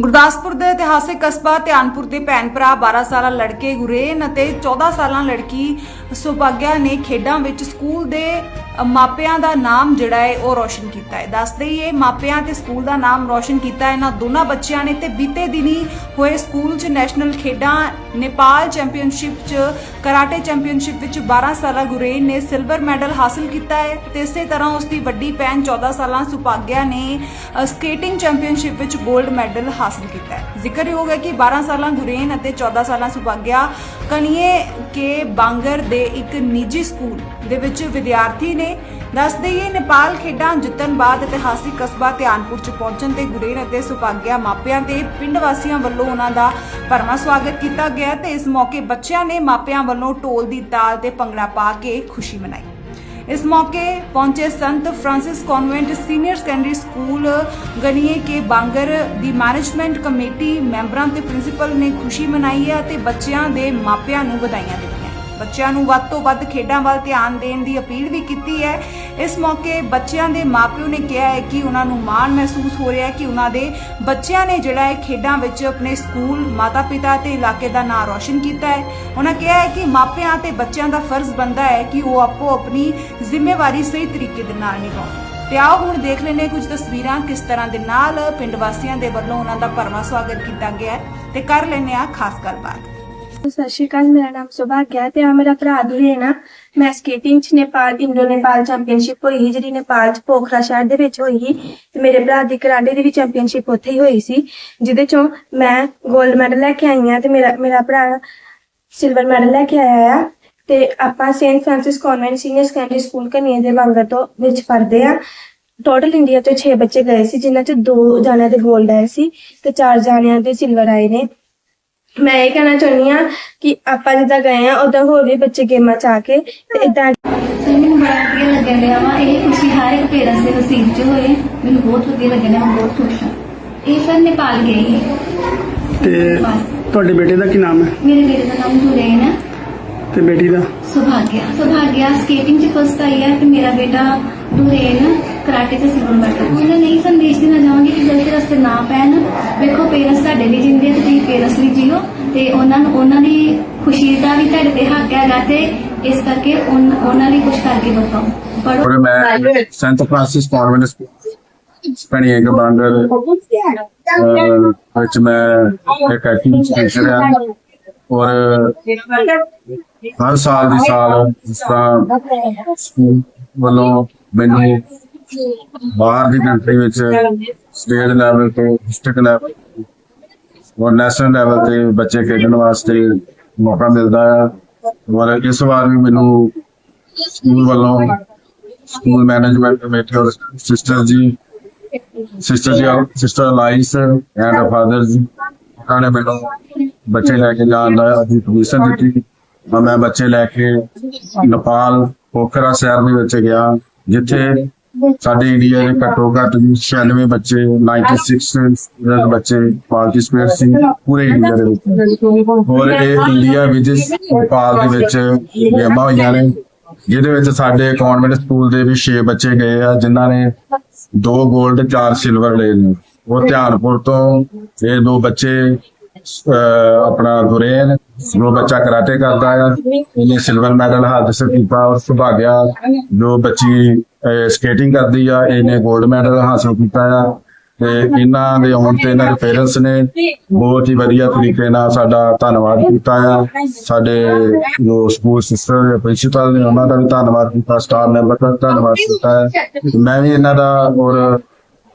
ਗੁਰਦਾਸਪੁਰ ਦੇ ਇਤਿਹਾਸਿਕ ਕਸਬਾ ਧਿਆਨਪੁਰ ਦੇ ਭੈਣ ਭਰਾ 12 ਸਾਲਾ ਲੜਕੇ ਗੁਰੇਨ ਅਤੇ 14 ਸਾਲਾਂ ਲੜਕੀ ਸੁਭਾਗਿਆ ਨੇ ਖੇਡਾਂ ਵਿੱਚ ਸਕੂਲ ਦੇ ਮਾਪਿਆਂ ਦਾ ਨਾਮ ਜਿਹੜਾ ਹੈ ਉਹ ਰੋਸ਼ਨ ਕੀਤਾ ਹੈ। ਦੱਸ ਹੀ ਮਾਪਿਆਂ ਤੇ ਸਕੂਲ ਦਾ ਨਾਮ ਰੋਸ਼ਨ ਕੀਤਾ, ਇਹਨਾਂ ਦੋਨਾਂ ਬੱਚਿਆਂ ਨੇ ਤੇ ਬੀਤੇ ਦਿਨੀ ਹੋਏ ਸਕੂਲ 'ਚ ਨੈਸ਼ਨਲ ਖੇਡਾਂ, ਨੇਪਾਲ ਚੈਂਪੀਅਨਸ਼ਿਪ 'ਚ, ਕਰਾਟੇ ਚੈਂਪੀਅਨਸ਼ਿਪ ਵਿੱਚ 12 ਸਾਲਾ ਗੁਰੇਨ ਨੇ ਸਿਲਵਰ ਮੈਡਲ ਹਾਸਲ ਕੀਤਾ ਹੈ ਤੇ ਇਸੇ ਤਰ੍ਹਾਂ ਉਸ ਦੀ ਵੱਡੀ ਭੈਣ 14 ਸਾਲਾਂ ਸੁਭਾਗਿਆ ਨੇ ਸਕੇਟਿੰਗ ਚੈਂਪੀਅਨਸ਼ਿਪ ਵਿੱਚ 골ਡ ਮੈਡਲ ਹਾਸਲ ਕੀਤਾ ਹੈ। ਜ਼ਿਕਰਯੋਗ ਹੈ ਕਿ 12 ਸਾਲਾਂ ਗੁਰੇਨ ਅਤੇ 14 ਸਾਲਾਂ ਸੁਭਾਗਿਆ ਕਣੀਏ ਕੇ ਬਾਂਗਰ ਦੇ ਇੱਕ ਨਿੱਜੀ ਸਕੂਲ ਦੇ ਵਿੱਚ ਵਿਦਿਆਰਥੀ ਨੇ ਦੱਸ ਦੇਈਏ, ਨੇਪਾਲ ਖੇਡਾਂ ਜਿੱਤਣ ਬਾਅਦ ਇਤਿਹਾਸਿਕ ਕਸਬਾ ਧਿਆਨਪੁਰ ਚ ਪਹੁੰਚਣ ਤੇ ਗੁਰੇਨ ਅਤੇ ਸੁਭਾਗਿਆ ਮਾਪਿਆਂ ਤੇ ਪਿੰਡ ਵਾਸੀਆਂ ਵੱਲੋਂ ਉਹਨਾਂ ਦਾ ਭਰਵਾਂ ਸਵਾਗਤ ਕੀਤਾ ਗਿਆ ਤੇ ਇਸ ਮੌਕੇ ਬੱਚਿਆਂ ਨੇ ਮਾਪਿਆਂ ਵੱਲੋਂ ਢੋਲ ਦੀ ਤਾਲ ਤੇ ਭੰਗੜਾ ਪਾ ਕੇ ਖੁਸ਼ੀ ਮਨਾਈ। ਇਸ ਮੌਕੇ ਪਹੁੰਚੇ ਸੰਤ Francis convent senior secondary school Ghanieke Bangar ਦੀ ਮੈਨੇਜਮੈਂਟ ਕਮੇਟੀ ਮੈਂਬਰਾਂ ਤੇ ਪ੍ਰਿੰਸੀਪਲ ਨੇ ਖੁਸ਼ੀ ਮਨਾਈ ਹੈ ਅਤੇ ਬੱਚਿਆਂ ਦੇ ਮਾਪਿਆਂ ਨੂੰ ਵਧਾਈਆਂ ਦਿੱਤੀਆਂ। ਬੱਚਿਆਂ ਨੂੰ ਵੱਧ ਤੋਂ ਵੱਧ ਖੇਡਾਂ ਵੱਲ ਧਿਆਨ ਦੇਣ ਦੀ ਅਪੀਲ ਵੀ ਕੀਤੀ ਹੈ। ਇਸ ਮੌਕੇ ਬੱਚਿਆਂ ਦੇ ਮਾਪਿਓ ਨੇ ਕਿਹਾ ਹੈ ਕਿ ਉਹਨਾਂ ਨੂੰ ਮਾਣ ਮਹਿਸੂਸ ਹੋ ਰਿਹਾ ਹੈ ਕਿ ਉਹਨਾਂ ਦੇ ਬੱਚਿਆਂ ਨੇ ਜਿਹੜਾ ਹੈ ਖੇਡਾਂ ਵਿੱਚ ਆਪਣੇ ਸਕੂਲ, ਮਾਤਾ-ਪਿਤਾ ਤੇ ਇਲਾਕੇ ਦਾ ਨਾਂ ਰੌਸ਼ਨ ਕੀਤਾ ਹੈ। ਉਹਨਾਂ ਕਿਹਾ ਹੈ ਕਿ ਮਾਪਿਆਂ ਤੇ ਬੱਚਿਆਂ ਦਾ ਫਰਜ਼ ਬਣਦਾ ਹੈ ਕਿ ਉਹ ਆਪੋ ਆਪਣੀ ਜ਼ਿੰਮੇਵਾਰੀ ਸਹੀ ਤਰੀਕੇ ਦੇ ਨਾਲ ਨਿਭਾਉਣ। ਤੇ ਆਓ ਹੁਣ ਦੇਖ ਲੈਂਦੇ ਕੁਝ ਤਸਵੀਰਾਂ ਕਿਸ ਤਰ੍ਹਾਂ ਦੇ ਨਾਲ ਪਿੰਡ ਵਾਸੀਆਂ ਦੇ ਵੱਲੋਂ ਉਹਨਾਂ ਦਾ ਭਰਵਾਂ ਸਵਾਗਤ ਕੀਤਾ ਗਿਆ ਤੇ ਕਰ ਲੈਂਦੇ ਹਾਂ ਖਾਸ ਗੱਲਬਾਤ। ਸਤਿ ਸ਼੍ਰੀ ਅਕਾਲ, ਮੇਰਾ ਨਾਮ ਸੁਭਾਗਿਆ ਤੇ ਆ ਮੇਰਾ ਭਰਾ ਵੀ ਹੈ ਮੈਂ ਸਕੇਟਿੰਗ ਚ ਨੇਪਾਲ ਇੰਡੋ ਨੇਪਾਲ ਚੈਂਪੀਅਨਸ਼ਿਪ ਹੋਈ ਸੀ, ਜਿਹੜੀ ਨੇਪਾਲ ਚ ਪੋਖਰਾ ਸ਼ਹਿਰ ਦੇ ਵਿੱਚ ਹੋਈ ਸੀ ਤੇ ਮੇਰੇ ਭਰਾ ਦੀ ਕਰਾਟੇ ਦੀ ਵੀ ਚੈਂਪੀਅਨਸ਼ਿਪ ਉੱਥੇ ਹੀ ਹੋਈ ਸੀ, ਜਿਹਦੇ ਚੋਂ ਮੈਂ 골ਡ ਮੈਡਲ ਲੈ ਕੇ ਆਈ ਹਾਂ ਤੇ ਮੇਰਾ ਮੇਰਾ ਭਰਾ ਸਿਲਵਰ ਮੈਡਲ ਲੈ ਕੇ ਆਇਆ ਆ। ਤੇ ਆਪਾਂ saint Francis convent senior secondary school Ghanie ਦੇ ਵਾਂਗਰ ਤੋਂ ਵਿੱਚ ਪੜ੍ਹਦੇ ਆ ਟੋਟਲ ਇੰਡੀਆ ਤੋਂ 6 ਬੱਚੇ ਗਏ ਸੀ, ਜਿਨ੍ਹਾਂ ਚ ਦੋ ਜਾਣਿਆਂ ਦੇ 골ਡ ਆਏ ਸੀ ਤੇ ਚਾਰ ਜਾਣਿਆਂ ਦੇ ਸਿਲਵਰ ਆਏ ਨੇ। ਮੈਂ ਇਹ ਕਹਿਣਾ ਚਾਹੁੰਦੀ ਆ ਕਿ ਆਪਾਂ ਜਿੱਦਾਂ ਗਏ ਆ ਉਦਾਂ ਹੋਰ ਵੀ ਬੱਚੇ ਗੇਮਾਂ ਚ ਆ ਕੇ ਤੇ ਇਦਾਂ ਮੈਨੂੰ ਬੜਾ ਵਧੀਆ ਲੱਗਣ ਡਿਆ ਵਾ। ਇਹ ਖੁਸ਼ੀ ਹਰ ਇੱਕ ਪੇਰੈਂਟਸ ਦੇ ਨਸੀਬ 'ਚ ਹੋਏ। ਮੈਨੂੰ ਬਹੁਤ ਵਧੀਆ ਲੱਗਣ ਮੈਂ ਬਹੁਤ ਖੁਸ਼ ਹਾਂ। ਇਹ ਸਰ ਨੇਪਾਲ ਗਏ ਤੇ। ਤੁਹਾਡੇ ਬੇਟੇ ਦਾ ਕੀ ਨਾਮ ਹੈ? ਮੇਰੇ ਬੇਟੇ ਦਾ ਨਾਮ ਗੁਰੇਨ ਹੈ। ਤੇ ਬੇਟੀ ਦਾ? ਸੁਭਾਗਿਆ। ਸੁਭਾਗਿਆ ਸਕੇਟਿੰਗ 'ਚ ਫਸਟ ਆਈ ਹੈ ਤੇ ਮੇਰਾ ਬੇਟਾ ਦੁਰੇਨ ਕਰਾਟੇ 'ਚ ਸਿਲਵਰ ਮੈਡਲ ਉਹਨਾਂ ਨੇ ਇਹ ਸੰਦੇਸ਼ ਦੇਣਾ ਚਾਹਾਂਗੀ ਕਿ ਗਲਤ ਰਸਤੇ ਨਾ ਪੈਣ। ਵੇਖੋ ਪੇਰੈਂਟਸ ਤੁਹਾਡੇ ਲਈ ਜਿੰਦੇ ਤੇ ਤੁਸੀਂ ਪੇਰੈਂਟਸ ਲਈ ਜੀਓ ਤੇ ਉਹਨਾਂ ਨੂੰ ਉਹਨਾਂ ਦੀ ਖੁਸ਼ੀ ਦਾ ਵੀ ਤੁਹਾਡੇ ਤੇ ਹੱਕ ਹੈਗਾ ਤੇ ਇਸ ਕਰਕੇ ਉਹਨਾਂ ਲਈ ਕੁਝ ਕਰਕੇ ਦਿਖਾਓ। ਪੜੋ ਮੈਂ ਸੈਂਟ ਫ੍ਰਾਂਸਿਸ ਕਾਨਵੈਂਟ ਸਪੈਣੀ ਇੱਕ ਬਾਂਗਰ ਵਿੱਚ ਮੈਂ ਇੱਕ ਐਕਟਿੰਗ ਟੀਚਰ ਹਾਂ ਔਰ ਹਰ ਸਾਲ ਦੀ ਸਾਲ ਜਿਸ ਤਰ੍ਹਾਂ ਸਕੂਲ ਵੱਲੋਂ ਮੈਨੂੰ ਬਾਹਰ ਦੀ ਕੰਟਰੀ ਵਿੱਚ ਸਟੇਟ ਲੈਵਲ ਤੋਂ ਡਿਸਟ੍ਰਿਕਟ ਲੈਵਲ ਔਰ ਨੈਸ਼ਨਲ ਲੈਵਲ ਤੇ ਬੱਚੇ ਖੇਡਣ ਵਾਸਤੇ ਮੌਕਾ ਮਿਲਦਾ ਹੈ ਔਰ ਇਸ ਵਾਰ ਵੀ ਮੈਨੂੰ ਸਕੂਲ ਵੱਲੋਂ ਸਕੂਲ ਮੈਨੇਜਮੈਂਟ ਕਮੇਟੀ ਔਰ sister ji sister ji sister Lais and father ji, ਉਹਨਾਂ ਨੇ ਮੈਨੂੰ ਬੱਚੇ ਲੈ ਕੇ ਜਾਣ ਦਾ ਅਧਿ ਪਰਮਿਸ਼ਨ ਦਿੱਤੀ। ਮੈਂ ਬੱਚੇ ਲੈ ਕੇ ਨੇਪਾਲ ਪੋਖਰਾ ਸ਼ਹਿਰ ਦੇ ਵਿੱਚ ਗਿਆ। ਜਿੱਥੇ ਸਾਡੇ ਇੰਡੀਆ ਦੇ ਘੱਟੋ ਘੱਟ 96 ਬੱਚੇ 96 ਸਟੂਡੈਂਟ ਬੱਚੇ ਪਾਰਟਿਸਪੇਟ ਸੀ ਪੂਰੇ ਇੰਡੀਆ ਦੇ ਵਿੱਚ। ਹੋਰ ਇਹ ਇੰਡੀਆ ਵਿੱਚ ਨੇਪਾਲ ਦੇ ਵਿੱਚ ਗੇਮਾਂ ਹੋਈਆਂ ਨੇ ਜਿਹਦੇ ਵਿੱਚ ਸਾਡੇ ਕਨਵੈਂਟ ਸਕੂਲ ਦੇ ਵੀ 6 ਬੱਚੇ ਗਏ ਆ ਜਿਨ੍ਹਾਂ ਨੇ ਦੋ 골ਡ ਚਾਰ ਸਿਲਵਰ ਲਏ ਨੇ। ਉਹ ਧਿਆਨਪੁਰ ਤੋਂ ਇਹ ਦੋ ਬੱਚੇ ਆਪਣਾ ਗੁਰੇਨ ਜੋ ਬੱਚਾ ਕਰਾਟੇ ਕਰਦਾ ਆ, ਇਹਨੇ ਸਿਲਵਰ ਮੈਡਲ ਹਾਸਲ ਕੀਤਾ ਔਰ ਸੁਭਾਗਿਆ, ਜੋ ਬੱਚੀ ਸਕੇਟਿੰਗ ਕਰਦੀ ਆ, ਇਹਨੇ 골ਡ ਮੈਡਲ ਹਾਸਲ ਕੀਤਾ ਆ। ਤੇ ਇਹਨਾਂ ਦੇ ਆਉਣ ਤੇ ਇਹਨਾਂ ਦੇ ਪੇਰੈਂਟਸ ਨੇ ਬਹੁਤ ਹੀ ਵਧੀਆ ਤਰੀਕੇ ਨਾਲ ਸਾਡਾ ਧੰਨਵਾਦ ਕੀਤਾ ਆ। ਸਾਡੇ ਜੋ ਸਕੂਲ ਸਿਸਟਰ ਪ੍ਰਿੰਸੀਪਲ ਨੇ, ਉਹਨਾਂ ਦਾ ਵੀ ਧੰਨਵਾਦ ਕੀਤਾ ਸਟਾਫ ਮੈਂਬਰ ਦਾ ਧੰਨਵਾਦ ਕੀਤਾ ਹੈ ਮੈਂ ਵੀ ਇਹਨਾਂ ਦਾ ਔਰ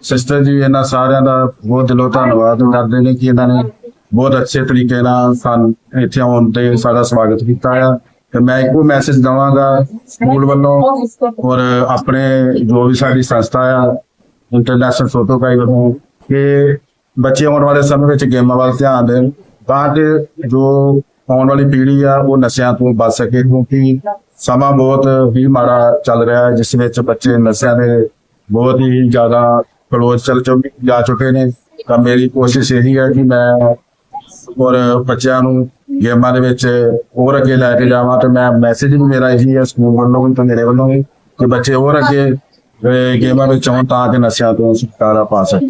ਸਿਸਟਰ ਜੀ ਇਹਨਾਂ ਸਾਰਿਆਂ ਦਾ ਬਹੁਤ ਦਿਲੋਂ ਧੰਨਵਾਦ ਕਰਦੇ ਨੇ ਕਿ ਇਹਨਾਂ ਨੇ ਬਹੁਤ ਅੱਛੇ ਤਰੀਕੇ ਨਾਲ ਸਾਨੂੰ, ਇੱਥੇ ਆਉਣ ਤੇ ਸਾਡਾ ਸਵਾਗਤ ਕੀਤਾ ਆ। ਤੇ ਮੈਂ ਇੱਕੋ ਮੈਸੇਜ ਦਵਾਂਗਾ ਸਕੂਲ ਵੱਲੋਂ ਔਰ ਆਪਣੇ ਜੋ ਵੀ ਸਾਡੀ ਸੰਸਥਾ ਆ ਇੰਟਰਨੈਸ਼ਨਲ ਫੋਟੋ ਕਾਈ ਵੱਲੋਂ, ਕਿ ਬੱਚੇ ਆਉਣ ਵਾਲੇ ਸਮੇਂ ਵਿੱਚ ਗੇਮਾਂ ਵੱਲ ਧਿਆਨ ਦੇਣ, ਤਾਂ ਕਿ ਜੋ ਆਉਣ ਵਾਲੀ ਪੀੜ੍ਹੀ ਆ, ਉਹ ਨਸ਼ਿਆਂ ਤੋਂ ਬਚ ਸਕੇ, ਕਿਉਂਕਿ ਸਮਾਂ ਬਹੁਤ ਹੀ ਮਾੜਾ ਚੱਲ ਰਿਹਾ ਹੈ, ਜਿਸ ਵਿੱਚ ਬੱਚੇ ਨਸ਼ਿਆਂ ਦੇ ਬਹੁਤ ਹੀ ਜ਼ਿਆਦਾ ਕਲੋਜ਼ ਚੱਲ ਚੁੱਕੇ ਜਾ ਚੁੱਕੇ ਨੇ। ਤਾਂ ਮੇਰੀ ਕੋਸ਼ਿਸ਼ ਇਹੀ ਹੈ ਕਿ ਮੈਂ ਔਰ ਬੱਚਿਆਂ ਨੂੰ ਗੇਮਾਂ ਦੇ ਵਿੱਚ ਹੋਰ ਅੱਗੇ ਲੈ ਕੇ ਜਾਵਾਂ ਤੇ ਮੈਂ ਮੈਸੇਜ ਵੀ ਮੇਰਾ ਇਹੀ ਹੈ ਸਕੂਲ ਵੱਲੋਂ ਵੀ ਤੇ ਮੇਰੇ ਵੱਲੋਂ ਵੀ ਕਿ ਬੱਚੇ ਹੋਰ ਅੱਗੇ ਗੇਮਾਂ ਵਿੱਚ ਆਉਣ ਤਾਂ ਕਿ ਨਸ਼ਿਆਂ ਤੋਂ ਛੁਟਕਾਰਾ ਪਾ ਸਕਣ।